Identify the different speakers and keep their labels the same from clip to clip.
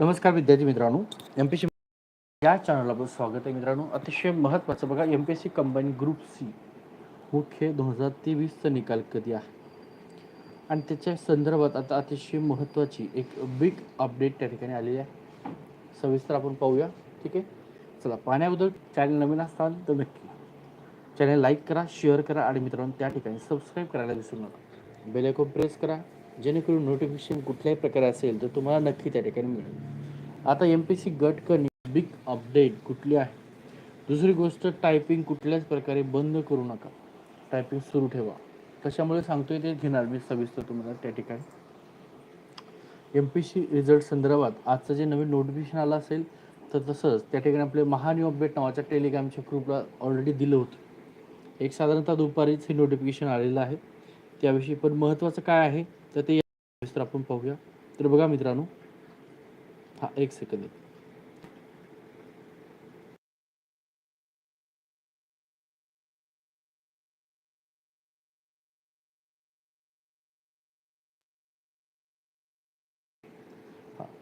Speaker 1: नमस्कार विद्यार्थी मित्रांनो. एम पी सी या चॅनलला आपलं स्वागत आहे मित्रांनो. अतिशय महत्त्वाचं बघा M P S C combine group C मुख्य दोन हजार तेवीसचा निकाल कधी आहे? आणि त्याच्या संदर्भात आता अतिशय महत्त्वाची एक बिग अपडेट त्या ठिकाणी आलेली आहे. सविस्तर आपण पाहूया. ठीक आहे? चला पाहण्याबद्दल चॅनल नवीन असाल तर नक्की चॅनल लाईक करा शेअर करा आणि मित्रांनो त्या ठिकाणी सबस्क्राईब करायला विसरू नका. बेल प्रेस करा. जेणेकरून नोटिफिकेशन कुठल्याही प्रकारे असेल तर तुम्हाला नक्की त्या ठिकाणी मिळेल. आता एम पी सी गट कनी बिग अपडेट कुठली आहे? दुसरी गोष्ट टायपिंग कुठल्याच प्रकारे बंद करू नका. टायपिंग सुरू ठेवा. कशामुळे सांगतोय ते घेणार मी सविस्तर तुम्हाला त्या ठिकाणी. एम पी सी रिझल्ट संदर्भात आजचं जे नवीन नोटिफिकेशन आलं असेल तर तसंच त्या ठिकाणी आपले महान्यू अपडेट नावाच्या टेलिग्रामच्या ग्रुपला ऑलरेडी दिलं होतं. एक साधारणतः दुपारीच हे नोटिफिकेशन आलेलं आहे. त्याविषयी पण महत्त्वाचं काय आहे? तर ते सविस्तर आपण पाहूया. तर बघा मित्रांनो हा एक सेकंद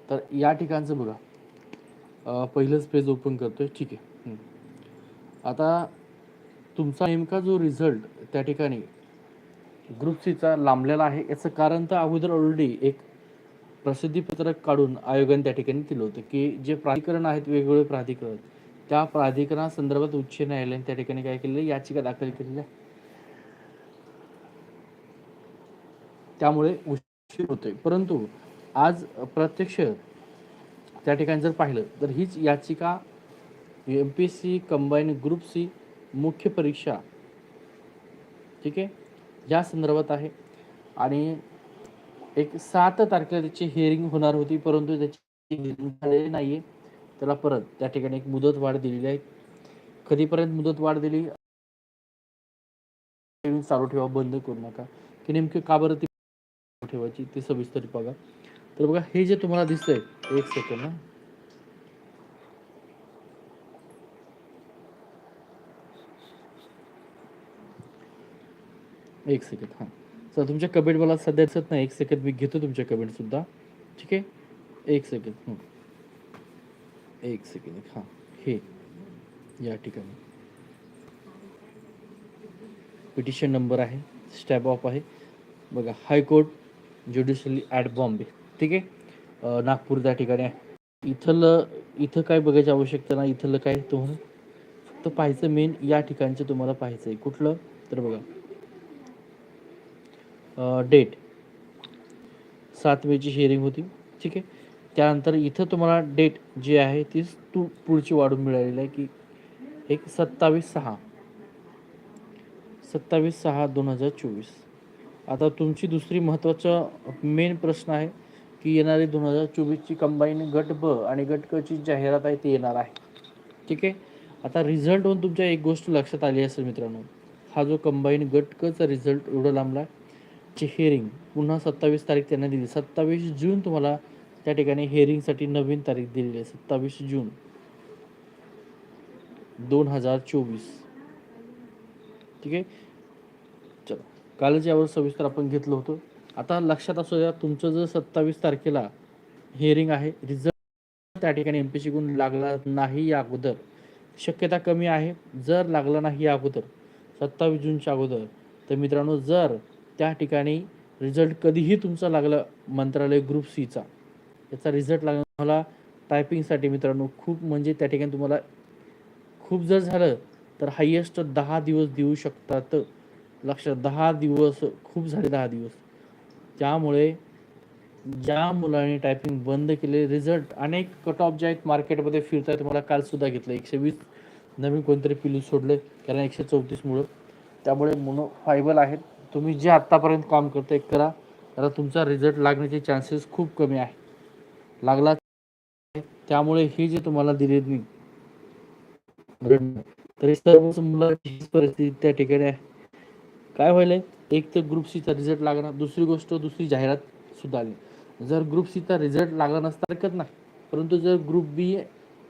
Speaker 1: तर या ठिकाणचं बघा. पहिलंच पेज ओपन करतोय. ठीक आहे. आता तुमचा नेमका जो रिझल्ट त्या ठिकाणी ग्रुप सीचा लांबलेला आहे. याचं कारण तर अगोदर ऑलरेडी एक प्रसिद्धीपत्रक काढून आयोगाने त्या ठिकाणी दिलं होतं की जे प्राधिकरण आहेत वेगवेगळे प्राधिकरण त्या प्राधिकरणासंदर्भात उच्च न्यायालयाने त्या ठिकाणी काय केलेलं याचिका दाखल केलेली आहे. त्यामुळे उशीर होतोय. परंतु आज प्रत्यक्ष त्या ठिकाणी जर पाहिलं तर हीच याचिका M P S C combine group C मुख्य परीक्षा ठीक आहे? या संदर्भात आहे. आणि एक सात तारखेला त्याची हिअरिंग होणार होती परंतु त्याची झालेली नाही आहे त्याला परत त्या ठिकाणी एक मुदत वाढ दिलेली आहे. कधीपर्यंत मुदत वाढ दिली? चालू ठेवा बंद करू नका. की नेमकं का बरं ती ठेवायची ते सविस्तर बघा. तर बघा हे जे तुम्हाला दिसतंय एक सेकंड ना एक सेकंड हां. चला तुमच्या कमेंट मला सध्या दिसत नाही. एक सेकंड मी घेतो तुमच्या कमेंटसुद्धा ठीक आहे? एक सेकंड हं. एक सेकंड हां. हे या ठिकाणी. पिटिशन नंबर आहे. स्टॅब ऑफ आहे. बघा हायकोर्ट ज्युडिशली ॲट बॉम्बे ठीक आहे? नागपूर त्या ठिकाणी आहे. इथलं इथं काय बघायची आवश्यकता नाही. इथलं काय तुम्हाला? फक्त पाहायचं मेन या ठिकाणचं तुम्हाला पाहायचं आहे कुठलं? तर बघा. डेट सात मेची हिअरिंग होती. ठीक आहे? त्यानंतर इथं तुम्हाला डेट जी आहे ती तू पुढची वाढून मिळालेली आहे की एक सत्तावीस सहा. सत्तावीस सहा दोन हजार चोवीस. आता तुमची दुसरी महत्त्वाचा मेन प्रश्न आहे की येणारी दोन हजार चोवीसची कंबाईन गट ब आणि गट कची जाहिरात आहे ती येणार आहे. ठीक आहे? आता रिझल्ट होऊन तुमच्या एक गोष्ट लक्षात आली असेल मित्रांनो. हा जो कंबाईन गट कचा रिझल्ट एवढा लांबला ची हेअरिंग पुन्हा सत्तावीस तारीख त्यांना दिली. सत्तावीस जून तुम्हाला त्या ठिकाणी हेअरिंगसाठी नवीन तारीख दिलेली आहे. सत्तावीस जून. दोन हजार चोवीस. ठीक आहे? चला. कालच यावर सविस्तर आपण घेतलं होतं. आता लक्षात असू द्या तुमचं जर सत्तावीस तारखेला हिअरिंग आहे रिझल्ट त्या ठिकाणी एम पी सी गुण लागला नाही या अगोदर. शक्यता कमी आहे. जर लागला नाही या अगोदर सत्तावीस जूनच्या अगोदर तर मित्रांनो जर त्या ठिकाणी रिझल्ट कधीही तुमचा लागला मंत्रालय ग्रुप सीचा याचा रिझल्ट लागला तुम्हाला टायपिंगसाठी मित्रांनो खूप म्हणजे त्या ठिकाणी तुम्हाला खूप जर झालं तर हायेस्ट दहा दिवस देऊ शकतात. लक्षात दहा दिवस खूप झाले दहा दिवस. त्यामुळे ज्या मुलांनी टायपिंग बंद केले रिझल्ट अनेक कट ऑफ जे आहेत मार्केटमध्ये फिरत आहे तुम्हाला कालसुद्धा घेतलं. एकशे वीस नवीन कोणतरी पिलू सोडले कारण एकशे चौतीसमुळं त्यामुळे मुलं फायबल आहेत. तुम्ही जे आत्तापर्यंत काम करता एक करा. तर तुमचा रिझल्ट लागण्याचे चान्सेस खूप कमी आहे. लागला त्यामुळे हे जे तुम्हाला दिले मी तरी सर्व मुलांची हीच परिस्थिती त्या ठिकाणी आहे. काय व्हायलंय? एक तर ग्रुप सीचा रिझल्ट लागणार दुसरी गोष्ट दुसरी जाहिरात सुद्धा आली जर ग्रुप सीचा रिझल्ट लागला नसता हरकत नाही. परंतु जर ग्रुप बी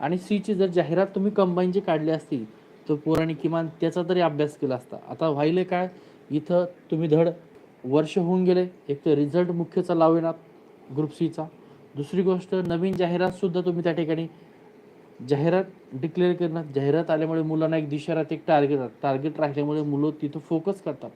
Speaker 1: आणि सीची जर जाहिरात तुम्ही कंबाईनची काढली असती तर पोरांनी किमान त्याचा तरी अभ्यास केला असता. आता व्हायले काय? इथं तुम्ही धड वर्ष होऊन गेले. एक तर रिझल्ट मुख्यचा लावेनात ग्रुप सीचा दुसरी गोष्ट नवीन जाहिरातसुद्धा तुम्ही त्या ठिकाणी जाहिरात डिक्लेअर करणार. जाहिरात आल्यामुळे मुलांना एक दिशा राहते एक टार्गेट टार्गेट राहिल्यामुळे मुलं तिथं फोकस करतात.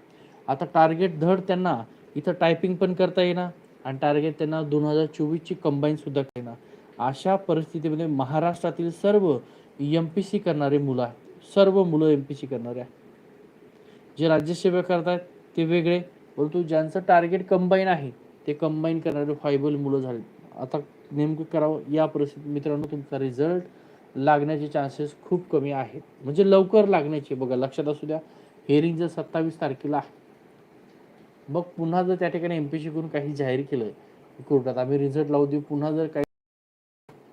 Speaker 1: आता टार्गेट धड त्यांना इथं टायपिंग पण करता येणार आणि टार्गेट त्यांना दोन हजार चोवीसची कंबाईनसुद्धा करणार. येणार अशा परिस्थितीमध्ये महाराष्ट्रातील सर्व एम पी सी करणारे मुलं आहेत. सर्व मुलं एम पी सी करणारे आहेत. जे राज्यसेवा करतात ते वेगळे. परंतु ज्यांचं टार्गेट कंबाईन आहे ते कंबाईन करणारे फायबल मुलं झाले आता नेमकं करावं या परिस्थितीत मित्रांनो तुमचा रिझल्ट लागण्याचे चान्सेस खूप कमी आहेत. म्हणजे लवकर लागण्याचे बघा लक्षात असू द्या हेअरिंग जर सत्तावीस तारखेला आहे. मग पुन्हा जर त्या ठिकाणी एम पी सी करून काही जाहीर केलं कोर्टात आम्ही रिझल्ट लावू देऊ पुन्हा जर काही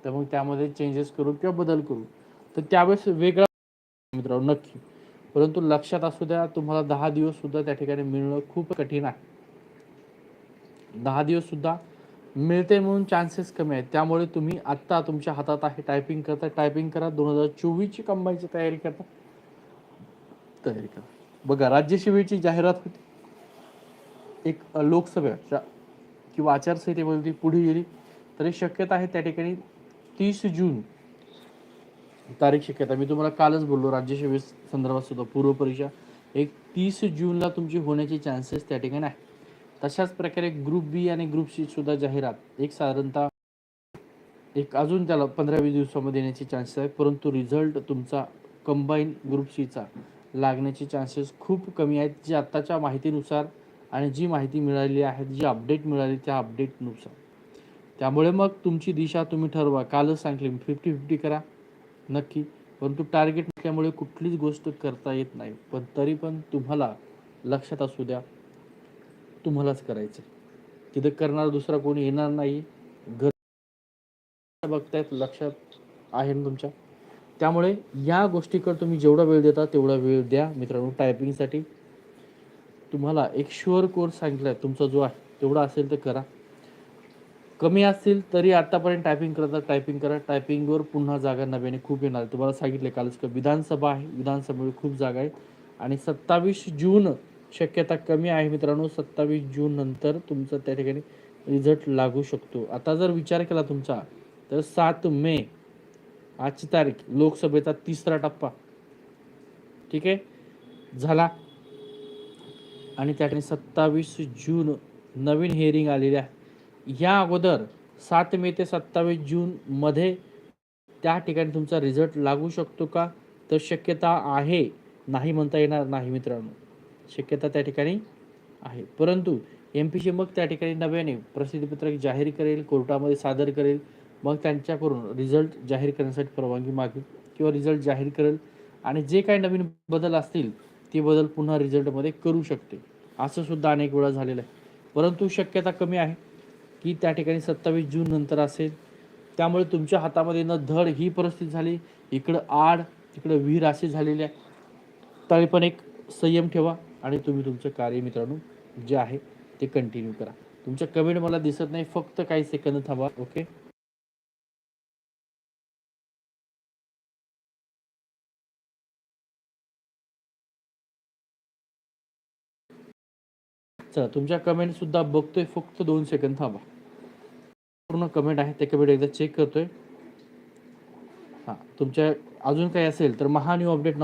Speaker 1: तर मग त्यामध्ये चेंजेस करू किंवा बदल करू. तर त्यावेळेस वेगळा मित्रांनो नक्की. परंतु लक्षात असू द्या तुम्हाला दहा दिवस सुद्धा त्या ठिकाणी मिळणं खूप कठीण आहे. दहा दिवस सुद्धा मिळते म्हणून चान्सेस कमी आहेत. त्यामुळे तुम्ही आत्ता तुमच्या हातात आहे टायपिंग करता. टायपिंग करा. दोन हजार चोवीसची कंबाईनची तयारी करता. तयारी करा. बघा राज्यसेवेची जाहिरात होती. एक लोकसभेच्या किंवा आचारसंहितेमध्ये ती पुढे गेली तरी शक्यता आहे त्या ठिकाणी तीस जून तारीख शक्यता मी तुम्हाला कालच बोललो राज्यसेवे संदर्भात सुद्धा पूर्व परीक्षा. एक तीस जूनला तुमची होण्याची चान्सेस त्या ठिकाणी आहे तशाच प्रकारे ग्रुप बी आणि ग्रुप सी सुद्धा जाहिरात. एक साधारणतः एक अजून त्याला पंधरा वीस दिवसामध्ये येण्याचे चान्सेस आहे परंतु रिझल्ट तुमचा कंबाईन ग्रुप सीचा लागण्याचे चान्सेस खूप कमी आहेत. जे आत्ताच्या माहितीनुसार आणि जी माहिती मिळाली आहे जी अपडेट मिळाली त्या अपडेटनुसार त्यामुळे मग तुमची दिशा तुम्ही ठरवा. कालच सांगितले फिफ्टी फिफ्टी करा. नक्की. परंतु टार्गेट नसल्यामुळे कुठलीच गोष्ट करता येत नाही. पण तरी पण तुम्हाला लक्षात असू द्या तुम्हालाच करायचं तिथं करणार दुसरा कोणी येणार नाही. घर बघतायत लक्षात आहे ना तुमच्या? त्यामुळे या गोष्टीकडे तुम्ही जेवढा वेळ देता तेवढा वेळ द्या मित्रांनो टायपिंगसाठी तुम्हाला एक शुअर कोर्स सांगितला आहे तुमचा जो आहे तेवढा असेल तर करा. कमी असतील तरी आतापर्यंत टायपिंग करता टायपिंग करा. टायपिंगवर पुन्हा जागा नव्याने खूप येणार तुम्हाला सांगितले कालच का विधानसभा आहे. विधानसभेवर खूप जागा आहे आणि सत्तावीस जून शक्यता कमी आहे मित्रांनो. सत्तावीस जून नंतर तुमचं त्या ठिकाणी रिझल्ट लागू शकतो. आता जर विचार केला तुमचा तर सात मे आजची तारीख लोकसभेचा तिसरा टप्पा. ठीक आहे? झाला. आणि त्या ठिकाणी सत्तावीस जून नवीन हेअरिंग आलेली आहे. या अगोदर सात मे ते सत्तावीस जून मध्ये त्या ठिकाणी तुमचा रिझल्ट लागू शकतो का? तर शक्यता आहे. नाही म्हणता येणार नाही मित्रांनो. शक्यता त्या ठिकाणी आहे. परंतु एम पी सी मग त्या ठिकाणी नव्याने प्रसिद्धीपत्रक जाहीर करेल कोर्टामध्ये सादर करेल. मग त्यांच्याकडून रिझल्ट जाहीर करण्यासाठी परवानगी मागेल किंवा रिझल्ट जाहीर करेल आणि जे काही नवीन बदल असतील ते बदल पुन्हा रिझल्टमध्ये करू शकते. असं सुद्धा अनेक वेळा झालेलं आहे. परंतु शक्यता कमी आहे. की त्या ठिकाणी सत्तावीस जून नंतर असेल. त्यामुळे तुमच्या हातामध्ये न धड ही परिस्थिती झाली. इकडं आड तिकडं विहीर असे झालेले आहे. तरी पण एक संयम ठेवा आणि तुम्ही तुमचं कार्य मित्रांनो जे आहे ते कंटिन्यू करा. तुमच्या कमेंट मला दिसत नाही. फक्त काही सेकंद थांबा ओके चला तुमच्या कमेंट सुद्धा बघतोय. फक्त दोन सेकंद थांबा. पूर्ण कमेंट आहे ते कमेंट एकदा चेक करतोय. हां तुमच्या अजून काही असेल तर महान्यू अपडेट